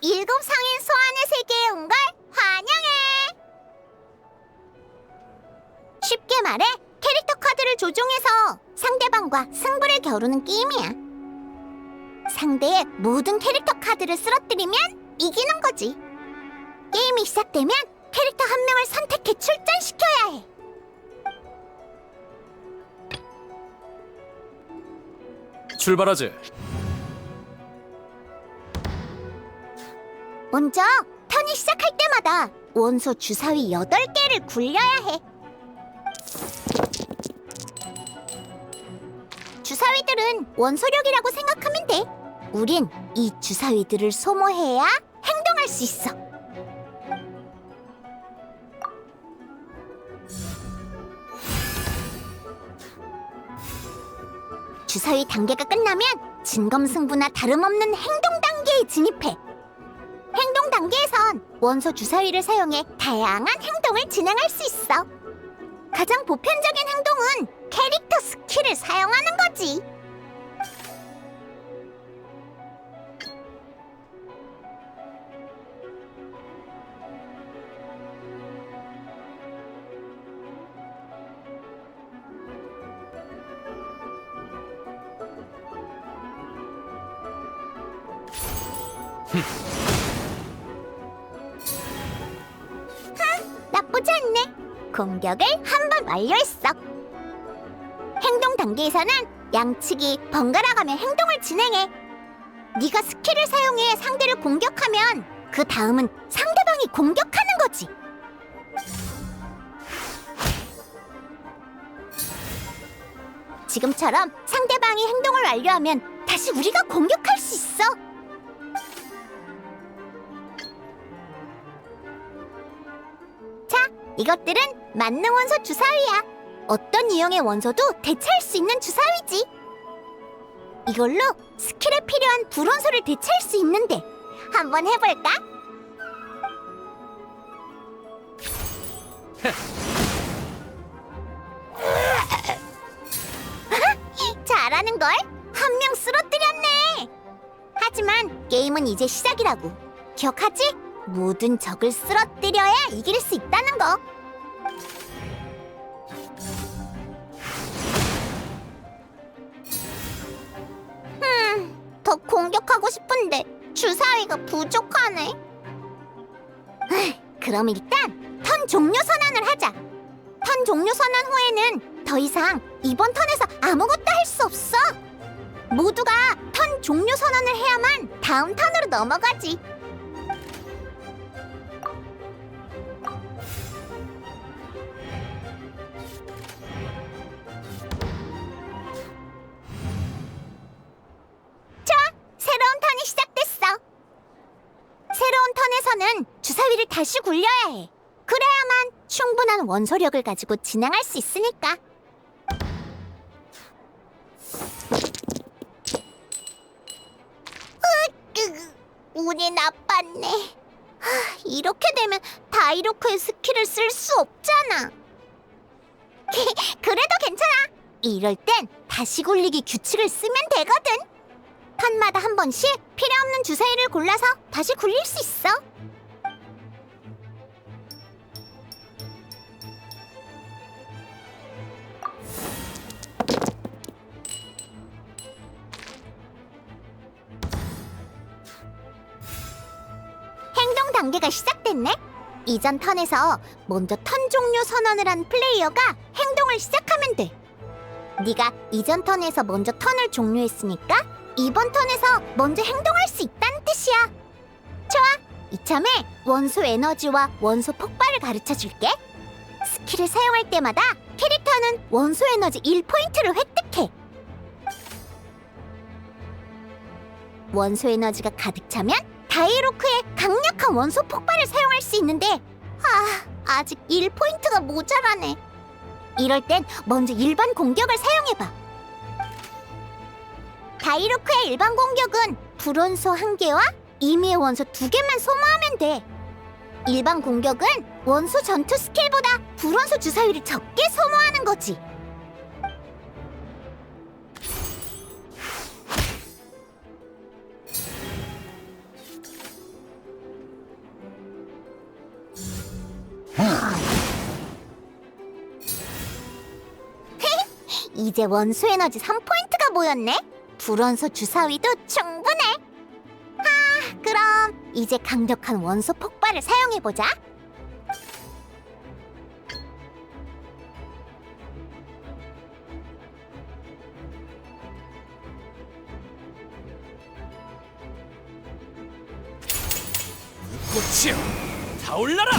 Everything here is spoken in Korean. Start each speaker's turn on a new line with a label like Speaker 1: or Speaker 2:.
Speaker 1: 일곱 성인 소환의 세계에 온 걸 환영해! 쉽게 말해 캐릭터 카드를 조종해서 상대방과 승부를 겨루는 게임이야. 상대의 모든 캐릭터 카드를 쓰러뜨리면 이기는 거지. 게임이 시작되면 캐릭터 한 명을 선택해 출전시켜야 해.
Speaker 2: 출발하지.
Speaker 1: 먼저 턴이 시작할 때마다 원소 주사위 8개를 굴려야 해. 주사위들은 원소력이라고 생각하면 돼. 우린 이 주사위들을 소모해야 행동할 수 있어. 주사위 단계가 끝나면 진검승부나 다름없는 행동 단계에 진입해. 원소 주사위를 사용해 다양한 행동을 진행할 수 있어. 가장 보편적인 행동은 캐릭터 스킬을 사용하는 거지. 나쁘지 않네. 공격을 한 번 완료했어. 행동 단계에서는 양측이 번갈아가며 행동을 진행해. 네가 스킬을 사용해 상대를 공격하면 그 다음은 상대방이 공격하는 거지. 지금처럼 상대방이 행동을 완료하면 다시 우리가 공격할 수 있어. 이것들은 만능 원소 주사위야. 어떤 유형의 원소도 대체할 수 있는 주사위지. 이걸로 스킬에 필요한 불원소를 대체할 수 있는데 한번 해볼까? 잘하는 걸. 한 명 쓰러뜨렸네. 하지만 게임은 이제 시작이라고. 기억하지? 모든 적을 쓰러뜨려야 이길 수 있다는 거. 음, 더 공격하고 싶은데 주사위가 부족하네. 에휴, 그럼 일단 턴 종료 선언을 하자. 턴 종료 선언 후에는 더 이상 이번 턴에서 아무것도 할 수 없어. 모두가 턴 종료 선언을 해야만 다음 턴으로 넘어가지. 턴에서는 주사위를 다시 굴려야 해. 그래야만 충분한 원소력을 가지고 진행할 수 있으니까. 으, 운이 나빴네. 하, 이렇게 되면 다이로크의 스킬을 쓸 수 없잖아. 그래도 괜찮아. 이럴 땐 다시 굴리기 규칙을 쓰면 되거든. 턴마다 한 번씩 필요 없는 주사위를 골라서 다시 굴릴 수 있어. 단계가 시작됐네. 이전 턴에서 먼저 턴 종료 선언을 한 플레이어가 행동을 시작하면 돼. 네가 이전 턴에서 먼저 턴을 종료했으니까 이번 턴에서 먼저 행동할 수 있다는 뜻이야. 좋아. 이참에 원소 에너지와 원소 폭발을 가르쳐 줄게. 스킬을 사용할 때마다 캐릭터는 원소 에너지 1포인트를 획득해. 원소 에너지가 가득 차면 다이로크의 강력한 원소 폭발을 사용할 수 있는데 아, 아직 1포인트가 모자라네. 이럴 땐 먼저 일반 공격을 사용해봐. 다이로크의 일반 공격은 불원소 한 개와 임의의 원소 두 개만 소모하면 돼. 일반 공격은 원소 전투 스킬보다 불원소 주사위를 적게 소모하는 거지. 이제 원소 에너지 3포인트가 모였네. 불원소 주사위도 충분해. 아, 그럼 이제 강력한 원소 폭발을 사용해 보자.
Speaker 2: 꽃이여 뭐 타올라라!